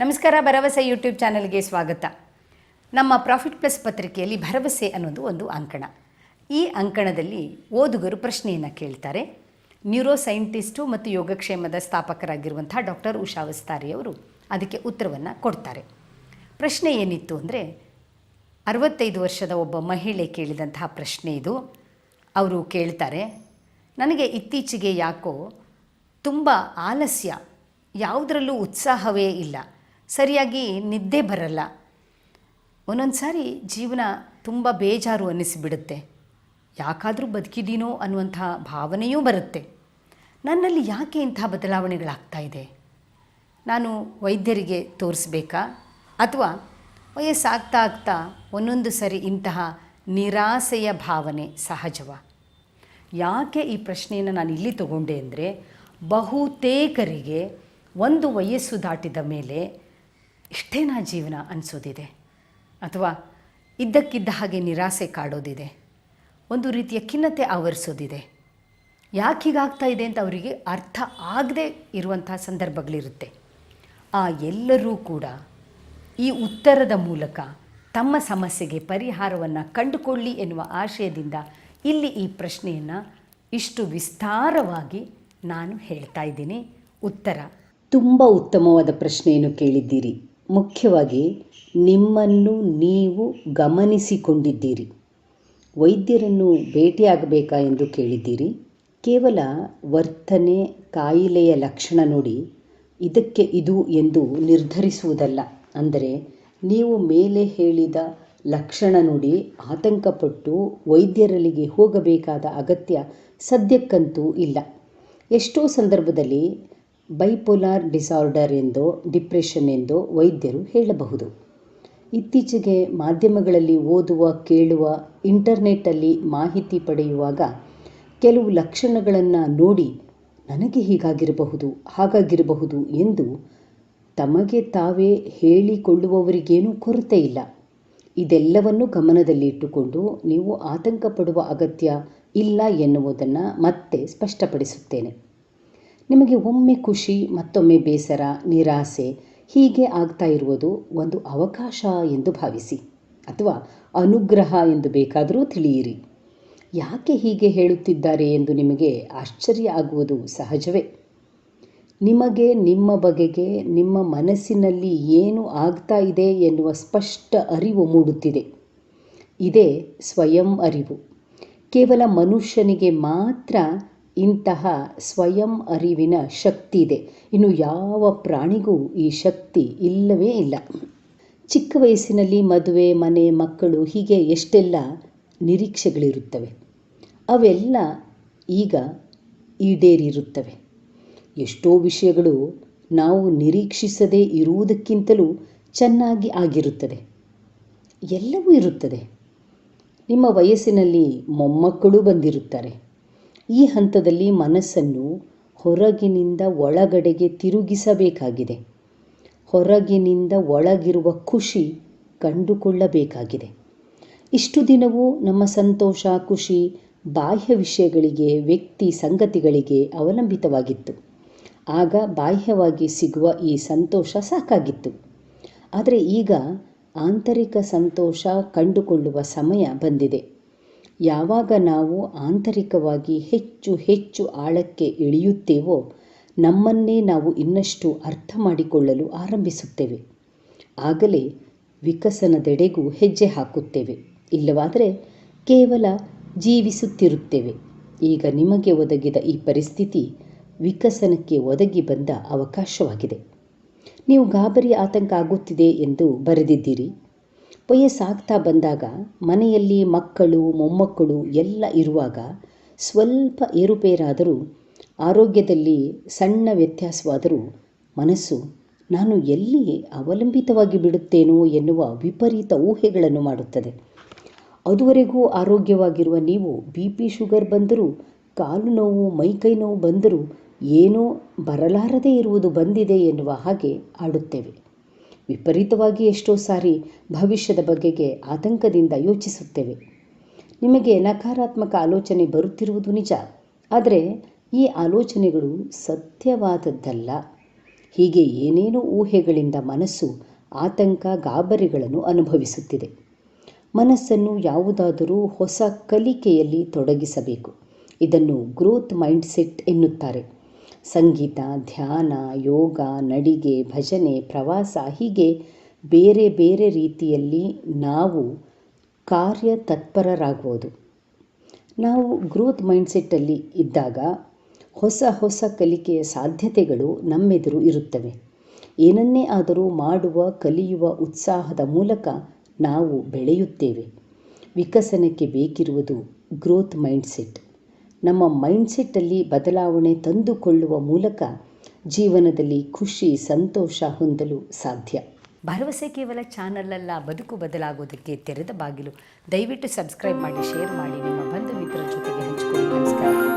ನಮಸ್ಕಾರ, ಭರವಸೆ ಯೂಟ್ಯೂಬ್ ಚಾನಲ್ಗೆ ಸ್ವಾಗತ. ನಮ್ಮ ಪ್ರಾಫಿಟ್ ಪ್ಲಸ್ ಪತ್ರಿಕೆಯಲ್ಲಿ ಭರವಸೆ ಅನ್ನೋದು ಒಂದು ಅಂಕಣ. ಈ ಅಂಕಣದಲ್ಲಿ ಓದುಗರು ಪ್ರಶ್ನೆಯನ್ನು ಕೇಳ್ತಾರೆ. ನ್ಯೂರೋ ಸೈಂಟಿಸ್ಟು ಮತ್ತು ಯೋಗಕ್ಷೇಮದ ಸ್ಥಾಪಕರಾಗಿರುವಂಥ ಡಾಕ್ಟರ್ ಉಷಾ ವಸ್ತಾರಿಯವರು ಅದಕ್ಕೆ ಉತ್ತರವನ್ನು ಕೊಡ್ತಾರೆ. ಪ್ರಶ್ನೆ ಏನಿತ್ತು ಅಂದರೆ, ಅರವತ್ತೈದು ವರ್ಷದ ಒಬ್ಬ ಮಹಿಳೆ ಕೇಳಿದಂತಹ ಪ್ರಶ್ನೆ ಇದು. ಅವರು ಕೇಳ್ತಾರೆ, ನನಗೆ ಇತ್ತೀಚೆಗೆ ಯಾಕೋ ತುಂಬ ಆಲಸ್ಯ, ಯಾವುದರಲ್ಲೂ ಉತ್ಸಾಹವೇ ಇಲ್ಲ. ಸರಿಯಾಗಿ ನಿದ್ದೆ ಬರಲ್ಲ. ಒಂದೊಂದು ಸಾರಿ ಜೀವನ ತುಂಬ ಬೇಜಾರು ಅನ್ನಿಸಿಬಿಡುತ್ತೆ. ಯಾಕಾದರೂ ಬದುಕಿದ್ದೀನೋ ಅನ್ನುವಂಥ ಭಾವನೆಯೂ ಬರುತ್ತೆ. ನನ್ನಲ್ಲಿ ಯಾಕೆ ಇಂಥ ಬದಲಾವಣೆಗಳಾಗ್ತಾ ಇದೆ? ನಾನು ವೈದ್ಯರಿಗೆ ತೋರಿಸ್ಬೇಕಾ? ಅಥವಾ ವಯಸ್ಸಾಗ್ತಾ ಆಗ್ತಾ ಒಂದೊಂದು ಸರಿ ಇಂತಹ ನಿರಾಸೆಯ ಭಾವನೆ ಸಹಜವ? ಯಾಕೆ ಈ ಪ್ರಶ್ನೆಯನ್ನು ನಾನು ಇಲ್ಲಿ ತಗೊಂಡೆ ಅಂದರೆ ಬಹುತೇಕರಿಗೆ ಒಂದು ವಯಸ್ಸು ದಾಟಿದ ಮೇಲೆ ಇಷ್ಟೇನಾ ಜೀವನ ಅನಿಸೋದಿದೆ. ಅಥವಾ ಇದ್ದಕ್ಕಿದ್ದ ಹಾಗೆ ನಿರಾಸೆ ಕಾಡೋದಿದೆ. ಒಂದು ರೀತಿಯ ಖಿನ್ನತೆ ಆವರಿಸೋದಿದೆ. ಯಾಕೆ ಹೀಗಾಗ್ತಾ ಇದೆ ಅಂತ ಅವರಿಗೆ ಅರ್ಥ ಆಗದೆ ಇರುವಂಥ ಸಂದರ್ಭಗಳಿರುತ್ತೆ. ಆ ಎಲ್ಲರೂ ಕೂಡ ಈ ಉತ್ತರದ ಮೂಲಕ ತಮ್ಮ ಸಮಸ್ಯೆಗೆ ಪರಿಹಾರವನ್ನು ಕಂಡುಕೊಳ್ಳಿ ಎನ್ನುವ ಆಶಯದಿಂದ ಇಲ್ಲಿ ಈ ಪ್ರಶ್ನೆಯನ್ನು ಇಷ್ಟು ವಿಸ್ತಾರವಾಗಿ ನಾನು ಹೇಳ್ತಾ ಇದ್ದೀನಿ. ಉತ್ತರ. ತುಂಬ ಉತ್ತಮವಾದ ಪ್ರಶ್ನೆಯನ್ನು ಕೇಳಿದ್ದೀರಿ. ಮುಖ್ಯವಾಗಿ ನಿಮ್ಮನ್ನು ನೀವು ಗಮನಿಸಿಕೊಂಡಿದ್ದೀರಿ. ವೈದ್ಯರನ್ನು ಭೇಟಿಯಾಗಬೇಕಾ ಎಂದು ಕೇಳಿದ್ದೀರಿ. ಕೇವಲ ವರ್ತನೆ ಕಾಯಿಲೆಯ ಲಕ್ಷಣ ನೋಡಿ ಇದಕ್ಕೆ ಇದು ಎಂದು ನಿರ್ಧರಿಸುವುದಲ್ಲ. ಅಂದರೆ ನೀವು ಮೇಲೆ ಹೇಳಿದ ಲಕ್ಷಣ ನೋಡಿ ಆತಂಕಪಟ್ಟು ವೈದ್ಯರಲ್ಲಿಗೆ ಹೋಗಬೇಕಾದ ಅಗತ್ಯ ಸದ್ಯಕ್ಕಂತೂ ಇಲ್ಲ. ಎಷ್ಟೋ ಸಂದರ್ಭದಲ್ಲಿ ಬೈಪೋಲಾರ್ ಡಿಸಾರ್ಡರ್ ಎಂದೋ ಡಿಪ್ರೆಷನ್ ಎಂದೋ ವೈದ್ಯರು ಹೇಳಬಹುದು. ಇತ್ತೀಚೆಗೆ ಮಾಧ್ಯಮಗಳಲ್ಲಿ ಓದುವ, ಕೇಳುವ, ಇಂಟರ್ನೆಟ್ಟಲ್ಲಿ ಮಾಹಿತಿ ಪಡೆಯುವಾಗ ಕೆಲವು ಲಕ್ಷಣಗಳನ್ನು ನೋಡಿ ನನಗೆ ಹೀಗಾಗಿರಬಹುದು, ಹಾಗಾಗಿರಬಹುದು ಎಂದು ತಮಗೆ ತಾವೇ ಹೇಳಿಕೊಳ್ಳುವವರಿಗೇನೂ ಕೊರತೆ ಇಲ್ಲ. ಇದೆಲ್ಲವನ್ನು ಗಮನದಲ್ಲಿಟ್ಟುಕೊಂಡು ನೀವು ಆತಂಕ ಪಡುವ ಅಗತ್ಯ ಇಲ್ಲ ಎನ್ನುವುದನ್ನು ಮತ್ತೆ ಸ್ಪಷ್ಟಪಡಿಸುತ್ತೇನೆ. ನಿಮಗೆ ಒಮ್ಮೆ ಖುಷಿ, ಮತ್ತೊಮ್ಮೆ ಬೇಸರ, ನಿರಾಸೆ ಹೀಗೆ ಆಗ್ತಾ ಇರುವುದು ಒಂದು ಅವಕಾಶ ಎಂದು ಭಾವಿಸಿ ಅಥವಾ ಅನುಗ್ರಹ ಎಂದು ಬೇಕಾದರೂ ತಿಳಿಯಿರಿ. ಯಾಕೆ ಹೀಗೆ ಹೇಳುತ್ತಿದ್ದಾರೆ ಎಂದು ನಿಮಗೆ ಆಶ್ಚರ್ಯ ಆಗುವುದು ಸಹಜವೇ. ನಿಮಗೆ ನಿಮ್ಮ ಬಗೆಗೆ, ನಿಮ್ಮ ಮನಸ್ಸಿನಲ್ಲಿ ಏನು ಆಗ್ತಾ ಇದೆ ಎನ್ನುವ ಸ್ಪಷ್ಟ ಅರಿವು ಮೂಡುತ್ತಿದೆ. ಇದೇ ಸ್ವಯಂ ಅರಿವು. ಕೇವಲ ಮನುಷ್ಯನಿಗೆ ಮಾತ್ರ ಇಂತಹ ಸ್ವಯಂ ಅರಿವಿನ ಶಕ್ತಿ ಇದೆ. ಇನ್ನು ಯಾವ ಪ್ರಾಣಿಗೂ ಈ ಶಕ್ತಿ ಇಲ್ಲವೇ ಇಲ್ಲ. ಚಿಕ್ಕ ವಯಸ್ಸಿನಲ್ಲಿ ಮದುವೆ, ಮನೆ, ಮಕ್ಕಳು ಹೀಗೆ ಎಷ್ಟೆಲ್ಲ ನಿರೀಕ್ಷೆಗಳಿರುತ್ತವೆ. ಅವೆಲ್ಲ ಈಗ ಈಡೇರಿರುತ್ತವೆ. ಎಷ್ಟೋ ವಿಷಯಗಳು ನಾವು ನಿರೀಕ್ಷಿಸದೇ ಇರುವುದಕ್ಕಿಂತಲೂ ಚೆನ್ನಾಗಿ ಆಗಿರುತ್ತದೆ. ಎಲ್ಲವೂ ಇರುತ್ತದೆ. ನಿಮ್ಮ ವಯಸ್ಸಿನಲ್ಲಿ ಮೊಮ್ಮಕ್ಕಳು ಬಂದಿರುತ್ತಾರೆ. ಈ ಹಂತದಲ್ಲಿ ಮನಸ್ಸನ್ನು ಹೊರಗಿನಿಂದ ಒಳಗಡೆಗೆ ತಿರುಗಿಸಬೇಕಾಗಿದೆ. ಹೊರಗಿನಿಂದ ಒಳಗಿರುವ ಖುಷಿ ಕಂಡುಕೊಳ್ಳಬೇಕಾಗಿದೆ. ಇಷ್ಟು ದಿನವೂ ನಮ್ಮ ಸಂತೋಷ, ಖುಷಿ, ಬಾಹ್ಯ ವಿಷಯಗಳಿಗೆ, ವ್ಯಕ್ತಿ ಸಂಗತಿಗಳಿಗೆ ಅವಲಂಬಿತವಾಗಿತ್ತು. ಆಗ ಬಾಹ್ಯವಾಗಿ ಸಿಗುವ ಈ ಸಂತೋಷ ಸಾಕಾಗಿತ್ತು. ಆದರೆ ಈಗ ಆಂತರಿಕ ಸಂತೋಷ ಕಂಡುಕೊಳ್ಳುವ ಸಮಯ ಬಂದಿದೆ. ಯಾವಾಗ ನಾವು ಆಂತರಿಕವಾಗಿ ಹೆಚ್ಚು ಹೆಚ್ಚು ಆಳಕ್ಕೆ ಇಳಿಯುತ್ತೇವೋ, ನಮ್ಮನ್ನೇ ನಾವು ಇನ್ನಷ್ಟು ಅರ್ಥ ಮಾಡಿಕೊಳ್ಳಲು ಆರಂಭಿಸುತ್ತೇವೆ. ಆಗಲೇ ವಿಕಸನದೆಡೆಗೂ ಹೆಜ್ಜೆ ಹಾಕುತ್ತೇವೆ. ಇಲ್ಲವಾದರೆ ಕೇವಲ ಜೀವಿಸುತ್ತಿರುತ್ತೇವೆ. ಈಗ ನಿಮಗೆ ಒದಗಿದ ಈ ಪರಿಸ್ಥಿತಿ ವಿಕಸನಕ್ಕೆ ಒದಗಿ ಬಂದ ಅವಕಾಶವಾಗಿದೆ. ನೀವು ಗಾಬರಿ ಆತಂಕ ಆಗುತ್ತಿದೆ ಎಂದು ಬರೆದಿದ್ದೀರಿ. ವಯಸ್ಸಾಗ್ತಾ ಬಂದಾಗ ಮನೆಯಲ್ಲಿ ಮಕ್ಕಳು, ಮೊಮ್ಮಕ್ಕಳು ಎಲ್ಲ ಇರುವಾಗ ಸ್ವಲ್ಪ ಏರುಪೇರಾದರೂ, ಆರೋಗ್ಯದಲ್ಲಿ ಸಣ್ಣ ವ್ಯತ್ಯಾಸವಾದರೂ ಮನಸ್ಸು ನಾನು ಎಲ್ಲಿ ಅವಲಂಬಿತವಾಗಿ ಬಿಡುತ್ತೇನೋ ಎನ್ನುವ ವಿಪರೀತ ಊಹೆಗಳನ್ನು ಮಾಡುತ್ತದೆ. ಅದುವರೆಗೂ ಆರೋಗ್ಯವಾಗಿರುವ ನೀವು ಬಿ ಪಿ ಶುಗರ್ ಬಂದರೂ, ಕಾಲು ನೋವು ಮೈಕೈ ನೋವು ಬಂದರೂ ಏನೋ ಬರಲಾರದೇ ಇರುವುದು ಬಂದಿದೆ ಎನ್ನುವ ಹಾಗೆ ಆಡುತ್ತೇವೆ. ವಿಪರೀತವಾಗಿ ಎಷ್ಟೋ ಸಾರಿ ಭವಿಷ್ಯದ ಬಗೆಗೆ ಆತಂಕದಿಂದ ಯೋಚಿಸುತ್ತೇವೆ. ನಿಮಗೆ ನಕಾರಾತ್ಮಕ ಆಲೋಚನೆ ಬರುತ್ತಿರುವುದು ನಿಜ. ಆದರೆ ಈ ಆಲೋಚನೆಗಳು ಸತ್ಯವಾದದ್ದಲ್ಲ. ಹೀಗೆ ಏನೇನೋ ಊಹೆಗಳಿಂದ ಮನಸ್ಸು ಆತಂಕ, ಗಾಬರಿಗಳನ್ನು ಅನುಭವಿಸುತ್ತಿದೆ. ಮನಸ್ಸನ್ನು ಯಾವುದಾದರೂ ಹೊಸ ಕಲಿಕೆಯಲ್ಲಿ ತೊಡಗಿಸಬೇಕು. ಇದನ್ನು ಗ್ರೋತ್ ಮೈಂಡ್ಸೆಟ್ ಎನ್ನುತ್ತಾರೆ. ಸಂಗೀತ, ಧ್ಯಾನ, ಯೋಗ, ನಡಿಗೆ, ಭಜನೆ, ಪ್ರವಾಸ ಹೀಗೆ ಬೇರೆ ಬೇರೆ ರೀತಿಯಲ್ಲಿ ನಾವು ಕಾರ್ಯ ತತ್ಪರರಾಗುವುದು ನಾವು ಗ್ರೋತ್ ಮೈಂಡ್ಸೆಟ್ಟಲ್ಲಿ ಇದ್ದಾಗ ಹೊಸ ಹೊಸ ಕಲಿಕೆಯ ಸಾಧ್ಯತೆಗಳು ನಮ್ಮೆದುರು ಇರುತ್ತವೆ. ಏನನ್ನೇ ಆದರೂ ಮಾಡುವ, ಕಲಿಯುವ ಉತ್ಸಾಹದ ಮೂಲಕ ನಾವು ಬೆಳೆಯುತ್ತೇವೆ. ವಿಕಸನಕ್ಕೆ ಬೇಕಿರುವುದು ಗ್ರೋತ್ ಮೈಂಡ್ಸೆಟ್ ನಮ್ಮ ಮೈಂಡ್ಸೆಟ್ಟಲ್ಲಿ ಬದಲಾವಣೆ ತಂದುಕೊಳ್ಳುವ ಮೂಲಕ ಜೀವನದಲ್ಲಿ ಖುಷಿ, ಸಂತೋಷ ಹೊಂದಲು ಸಾಧ್ಯ. ಭರವಸೆ ಕೇವಲ ಚಾನಲಲ್ಲ, ಬದುಕು ಬದಲಾಗೋದಕ್ಕೆ ತೆರೆದ ಬಾಗಿಲು. ದಯವಿಟ್ಟು ಸಬ್ಸ್ಕ್ರೈಬ್ ಮಾಡಿ, ಶೇರ್ ಮಾಡಿ. ನಿಮ್ಮ ಬಂಧು ಮಿತ್ರರ ಜೊತೆಗೆ ಹಂಚಿಕೊಳ್ಳಿ. ನಮಸ್ಕಾರ.